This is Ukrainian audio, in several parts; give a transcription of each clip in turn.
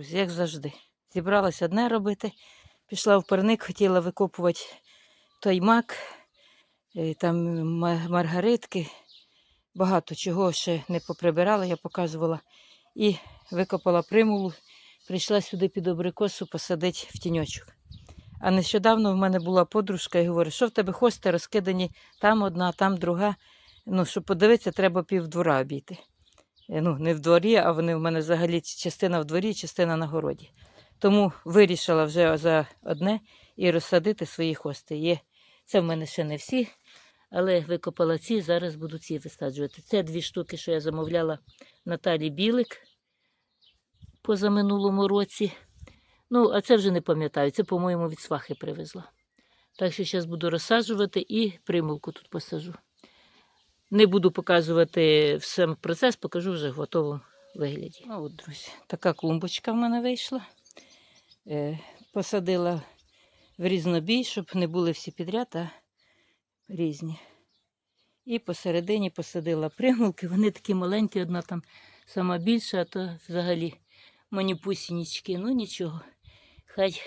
Друзі, як завжди. Зібралась одне робити. Пішла в парник, хотіла викопувати той мак, е, там маргаритки. Багато чого ще не поприбирала, я показувала. І викопала примулу. Прийшла сюди під абрикосу посадити в тіньочок. А нещодавно в мене була подружка і говорить, що в тебе хости розкидані там одна, там друга. Ну, щоб подивитися, треба півдвора обійти. Е, Ну, не в дворі, а вони в мене взагалі частина в дворі, частина на городі. Тому вирішила вже за одне і розсадити свої хости. Є. Це в мене ще не всі, але викопала ці, зараз буду ці висаджувати. Це дві штуки, що я замовляла Наталі Білик позаминулому році. Ну, а це вже не пам'ятаю, це, по-моєму, від свахи привезла. Так що зараз буду розсаджувати і примулку тут посажу. Не буду показувати сам процес, покажу вже в готовому вигляді. Ну, от, друзі, така клумбочка в мене вийшла. Е, посадила в різнобій, щоб не були всі підряд, а різні. І посередині посадила примулки. Вони такі маленькі, одна там сама більша, а то взагалі маніпусінічки. Ну нічого. Хай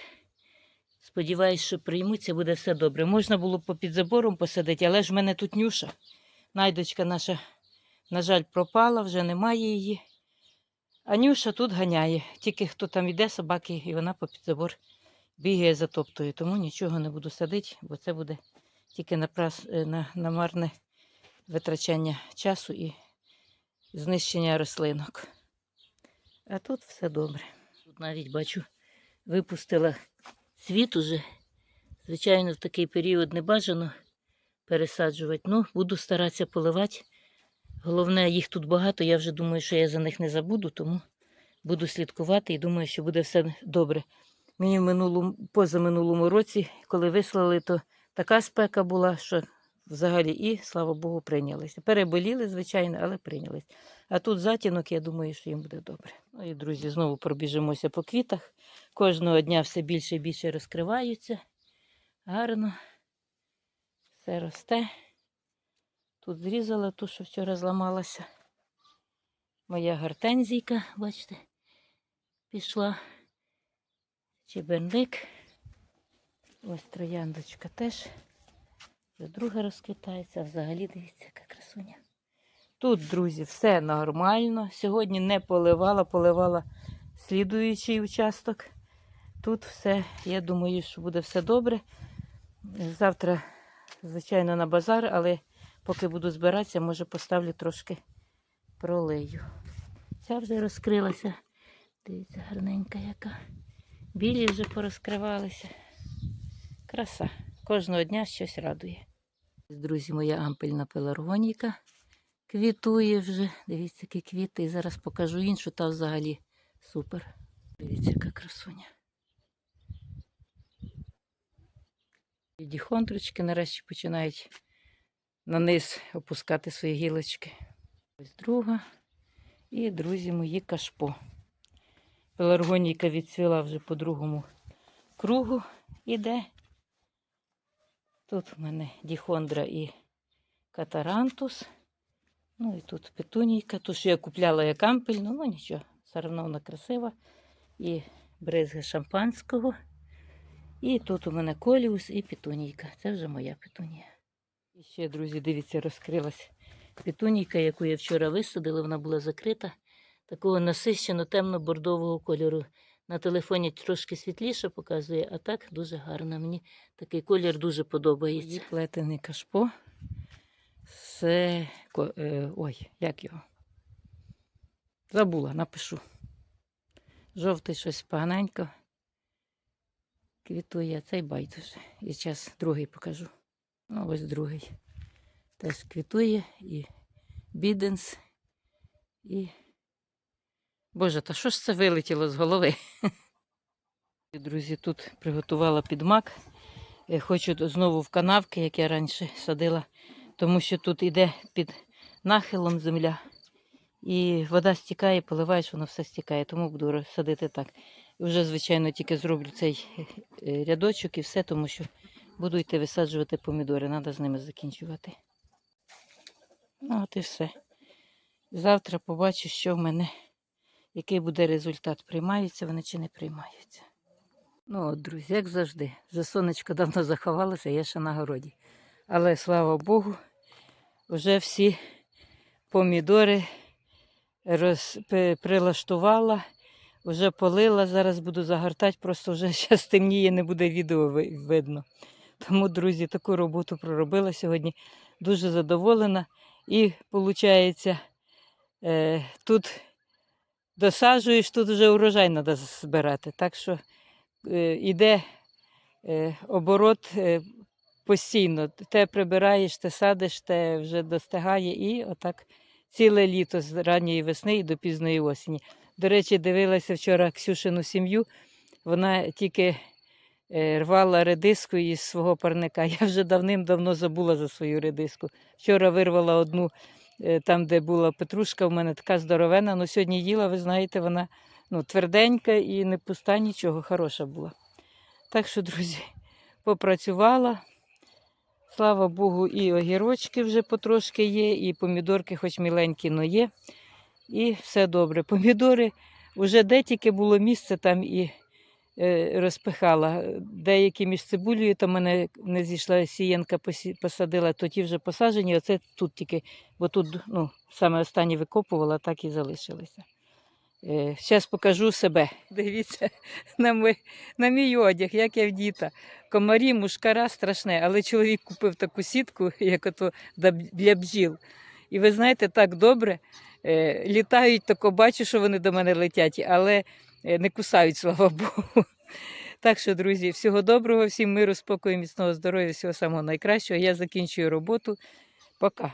сподіваюсь, що приймуться, буде все добре. Можна було б під забором посадити, але ж в мене тут нюша. Найдочка наша, на жаль, пропала, вже немає її. А Нюша тут ганяє. Тільки хто там йде, собаки, і вона попід забор бігає затоптує. Тому нічого не буду садити, бо це буде тільки на, прас, е, на, на марне витрачання часу і знищення рослинок. А тут все добре. Тут навіть бачу, випустила цвіт уже. Звичайно, в такий період не бажано пересаджувати. Ну, буду старатися поливати. Головне, їх тут багато. Я вже думаю, що я за них не забуду, тому буду слідкувати і думаю, що буде все добре. Мені в минулому, позаминулому році, коли вислали, то така спека була, що взагалі і, слава Богу, прийнялися. Переболіли, звичайно, але прийнялись. А тут затінок, я думаю, що їм буде добре. Ну і, друзі, знову пробіжимося по квітах. Кожного дня все більше і більше розкриваються. Гарно. Все росте. Тут зрізала ту, що вчора зламалася. Моя гортензійка, бачите, пішла. Чеберник. Ось трояндочка теж. Вже друга розквітається, а взагалі дивіться, яка красуня. Тут, друзі, все нормально. Сьогодні не поливала, поливала слідуючий участок. Тут все, я думаю, що буде все добре. Завтра, звичайно, на базар, але поки буду збиратися, може поставлю трошки пролею. Ця вже розкрилася. Дивіться, гарненька яка. Білі вже порозкривалися. Краса. Кожного дня щось радує. Друзі, моя ампельна пеларгоніка квітує вже. Дивіться, які квіти. І зараз покажу іншу, та взагалі супер. Дивіться, яка красуня. І діхондрочки нарешті починають на низ опускати свої гілочки. Ось друга. І, друзі, мої кашпо. Пеларгонійка відцвіла вже по другому кругу іде. Тут в мене діхондра і катарантус. Ну і тут петунійка. Ту, що я купляла як ампельну, ну нічого, все одно вона красива. І бризги шампанського. І тут у мене коліус і петунійка. Це вже моя петунія. І ще, друзі, дивіться, розкрилась петунійка, яку я вчора висадила, вона була закрита. Такого насищено темно-бордового кольору. На телефоні трошки світліше показує, а так дуже гарно. Мені такий колір дуже подобається. Плетений кашпо. Це. е, Ой, як його? Забула, напишу. Жовтий щось поганенько. Квітує, цей байдуже. І зараз другий покажу. Ну, ось другий. Теж квітує і біденс, і Боже, та що ж це вилетіло з голови? Друзі, тут приготувала підмак. Е, Хочу знову в канавки, як я раніше садила, тому що тут іде під нахилом земля. І вода стікає, поливаєш, воно все стікає, тому буду садити так. Вже, звичайно, тільки зроблю цей е, рядочок і все, тому що буду йти висаджувати помідори, треба з ними закінчувати. Ну, от і все. Завтра побачу, що в мене який буде результат, приймаються вони чи не приймаються. Ну от, друзі, як завжди, вже сонечко давно заховалося, я ще на городі. Але слава Богу, вже всі помідори роз, прилаштувала, вже полила, зараз буду загортати, просто вже зараз темніє, не буде відео видно. Тому, друзі, таку роботу проробила сьогодні. Дуже задоволена. І виходить, е, тут досаджуєш, тут вже урожай треба збирати. Так що е, іде е, оборот е, постійно. Те прибираєш, те садиш, те вже достигає, і отак ціле літо з ранньої весни і до пізної осені. До речі, дивилася вчора Ксюшину сім'ю. Вона тільки е, рвала редиску із свого парника. Я вже давним-давно забула за свою редиску. Вчора вирвала одну е, там, де була петрушка, в мене така здоровена. Ну сьогодні їла, ви знаєте, вона ну, тверденька і не пуста, нічого, хороша була. Так що, друзі, попрацювала. Слава Богу, і огірочки вже потрошки є, і помідорки, хоч міленькі, но є. І все добре. Помідори вже де тільки було місце, там і е, розпихала. Деякі між цибулею, то мене не зійшла сіянка, посі- посадила, то ті вже посаджені, оце тут тільки, бо тут ну, саме останнє викопувала, так і залишилися. Зараз покажу себе. Дивіться на мій, на мій одяг, як я вдіта. Комарі, мушкара страшне, але чоловік купив таку сітку, як ото для бджіл. І ви знаєте, так добре. Е, літають, тако бачу, що вони до мене летять, але е, не кусають, слава Богу. Так що, друзі, всього доброго, всім миру, спокою, міцного здоров'я, всього самого найкращого. Я закінчую роботу. Пока.